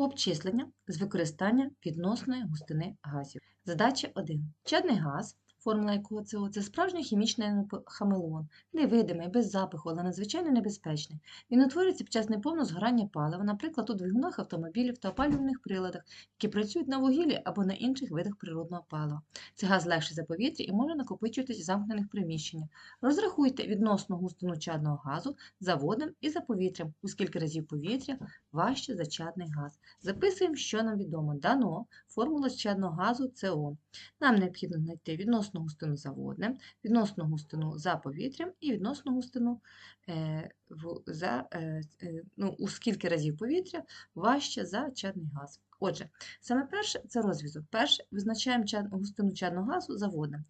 Обчислення з використання відносної густини газів. Задача 1. Чадний газ, формула якого СО, це справжній хімічний хамелеон, невидимий, без запаху, але надзвичайно небезпечний. Він утворюється під час неповного згорання палива, наприклад, у двигунах автомобілів та опалювальних приладах, які працюють на вугіллі або на інших видах природного палива. Цей газ легший за повітря і може накопичуватись в замкнених приміщеннях. Розрахуйте відносну густину чадного газу за водним і за повітрям, у скільки разів повітря важче за чадний газ. Записуємо, що нам відомо. Дано формула чадного газу СО. Нам необхідно знайти відносну густину за водним, відносну густину за повітрям і відносну густину е, в, за, е, е, ну, у скільки разів повітря важче за чадний газ. Отже, саме перше це розв'язок. Перше визначаємо густину чадного газу за водним.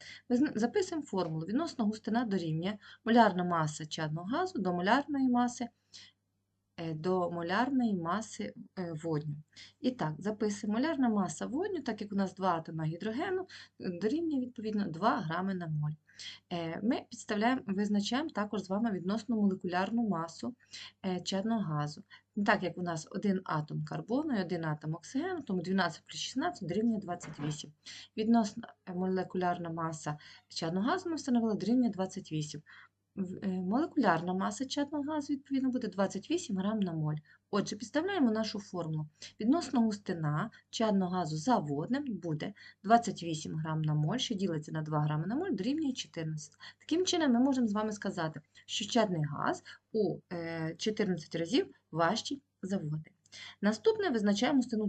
Записуємо формулу. Відносна густина дорівнює молярна маса чадного газу до молярної маси до молярної маси е, водню. І так, записуємо молярна маса водню, так як у нас два атоми гідрогену, е, дорівнює відповідно 2 грами на моль. Е, Ми підставляємо, визначаємо також з вами відносну молекулярну масу е, чадного газу. Так як у нас один атом карбону і один атом оксигену, тому 12 плюс 16 дорівнює 28. Відносна е, молекулярна маса чадного газу ми встановили дорівнює 28. Е, Молекулярна маса чадного газу, відповідно, буде 28 грам на моль. Отже, підставляємо нашу формулу. Відносно густина чадного газу за водним буде 28 грам на моль, що ділиться на 2 грами на моль, дорівнює 14. Таким чином, ми можемо з вами сказати, що чадний газ у е, 14 разів важчий за водний. Наступне визначаємо стину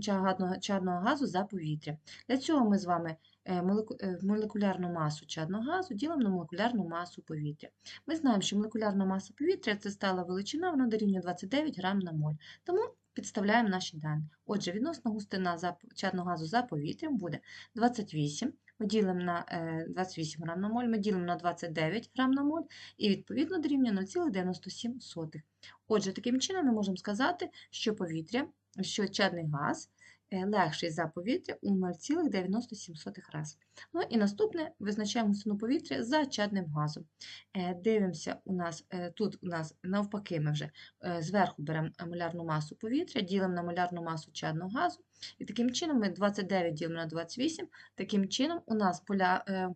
чадного, газу за повітря. Для цього ми з вами е, е, молекулярну масу чадного газу ділимо на молекулярну масу повітря. Ми знаємо, що молекулярна маса повітря це стала величина, вона дорівнює 29 грам на моль. Тому підставляємо наші дані. Отже, відносна густина чадного газу за повітрям буде 28. Ми ділимо на е, 28 грам на моль, ми ділимо на 29 грам на моль і відповідно дорівнює 0,97. Отже, таким чином ми можемо сказати, що повітря, що чадний газ е, легший за повітря у 0,97 раз. Ну і наступне визначаємо густину повітря за чадним газом. Е, Дивимося, у нас е, тут у нас навпаки ми вже е, зверху беремо молярну масу повітря, ділимо на молярну масу чадного газу. І таким чином ми 29 ділимо на 28, таким чином у нас поля, е,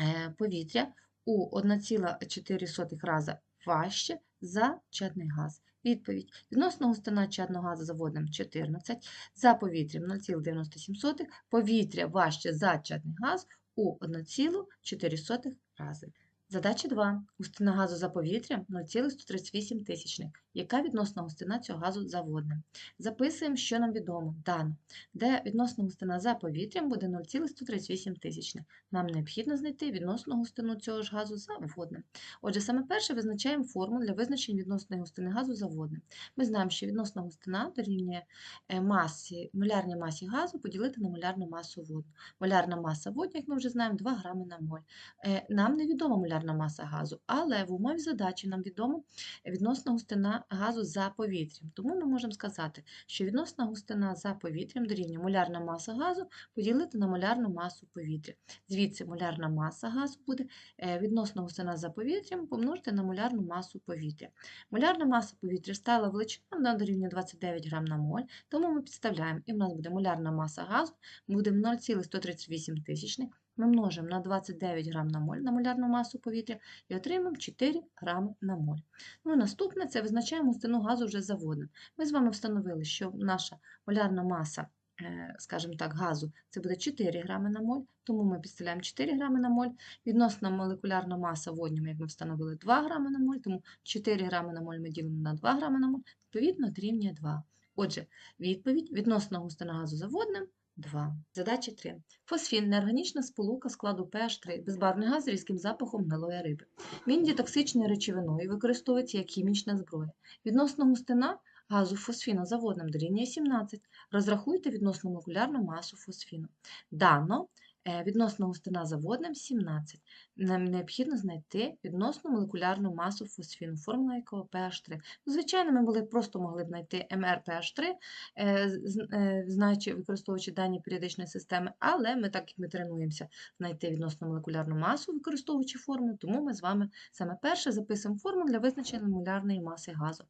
е, повітря у 1,4 рази важче за чадний газ. Відповідь. Відносно густина чадного газу за водним 14, за повітрям 0,97, повітря важче за чадний газ у 1,4 рази. Задача 2. Густина газу за повітрям 0,138 тисячних. Яка відносна густина цього газу за водним? Записуємо, що нам відомо. Дано, де відносна густина за повітрям буде 0,138 тисячних. Нам необхідно знайти відносну густину цього ж газу за водним. Отже, саме перше визначаємо формулу для визначення відносної густини газу за водним. Ми знаємо, що відносна густина дорівнює е, масі, молярній масі газу поділити на молярну масу водну. Молярна маса водню, як ми вже знаємо, 2 грами на моль. Е, Нам невідома молярна маса газу, але в умові задачі нам відомо відносна густина газу за повітрям. Тому ми можемо сказати, що відносна густина за повітрям дорівнює молярна маса газу поділити на молярну масу повітря. Звідси молярна маса газу буде е, відносна густина за повітрям помножити на молярну масу повітря. Молярна маса повітря стала величина, вона дорівнює 29 грам на моль, тому ми підставляємо, і в нас буде молярна маса газу, буде 0,138 тисячних. Ми множимо на 29 грам на моль на молярну масу повітря і отримаємо 4 грами на моль. Ну наступне це визначаємо густину газу вже заводним. Ми з вами встановили, що наша молярна маса, е, скажімо так, газу це буде 4 грами на моль, тому ми підставляємо 4 грами на моль. Відносна молекулярна маса водню, як ми встановили, 2 грами на моль, тому 4 грами на моль ми ділимо на 2 грами на моль, відповідно дорівнює 2. Отже, відповідь відносна густина газу за водним 2. Задача 3. Фосфін – неорганічна сполука складу pH3, безбарвний газ з різким запахом гнилої риби. Він є токсичною речовиною використовується як хімічна зброя. Відносно густина газу фосфіну за дорівнює 17. Розрахуйте відносно молекулярну масу фосфіну. Дано Е, Відносна густина за водним 17. Нам необхідно знайти відносну молекулярну масу фосфіну, формула якого pH3. Ну, Звичайно, ми були просто могли б знайти МР-pH3, е, е, знаючи, використовуючи дані періодичної системи, але ми так як ми тренуємося знайти відносну молекулярну масу, використовуючи формулу, тому ми з вами саме перше записуємо формулу для визначення молекулярної маси газу.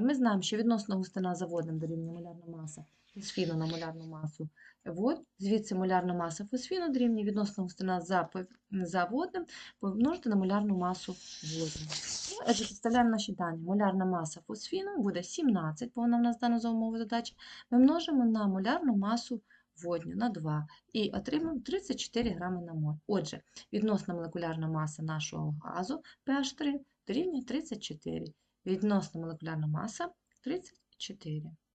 Ми знаємо, що відносно густина за водним дорівнює молярна маса фосфіну на молярну масу вод, звідси молярна маса фосфіну дорівнює відносно густина за, за водним помножити на молярну масу водню. І, Отже, підставляємо наші дані. Молярна маса фосфіну буде 17, бо вона в нас дана за умови задачі. Ми множимо на молярну масу водню на 2 і отримаємо 34 грами на моль. Отже, відносна молекулярна маса нашого газу pH3 дорівнює 34. Відносна молекулярна маса 34.